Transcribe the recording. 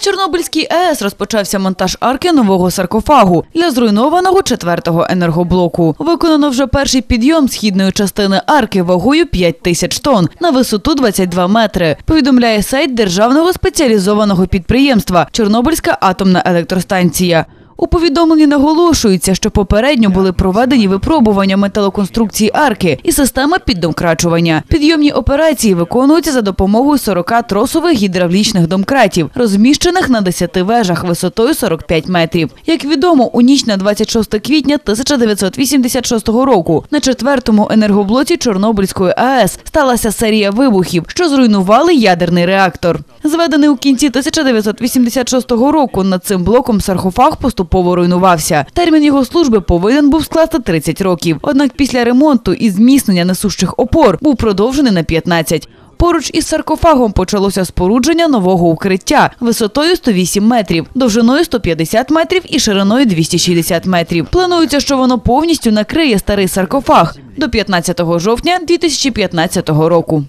На Чорнобильській АЕС розпочався монтаж арки нового саркофагу для зруйнованого четвертого енергоблоку. Виконано вже перший підйом східної частини арки вагою 5 тисяч тонн на висоту 22 метри. Повідомляє сайт державного спеціалізованого підприємства Чорнобильська атомна електростанція. У повідомленні наголошується, що попередньо були проведені випробування металоконструкції арки і системи піддомкрачування. Підйомні операції виконуються за допомогою 40 тросових гідравлічних домкратів, розміщених на 10 вежах висотою 45 метрів. Як відомо, у ніч на 26 квітня 1986 року на четвертому енергоблоці Чорнобильської АЕС сталася серія вибухів, що зруйнували ядерний реактор. Зведений у кінці 1986 року над цим блоком саркофаг поступово руйнувався. Термін його служби повинен був скласти 30 років. Однак після ремонту і зміцнення несущих опор був продовжений на 15. Поруч із саркофагом почалося спорудження нового укриття висотою 108 метрів, довжиною 150 метрів і шириною 260 метрів. Планується, що воно повністю накриє старий саркофаг до 15 жовтня 2015 року.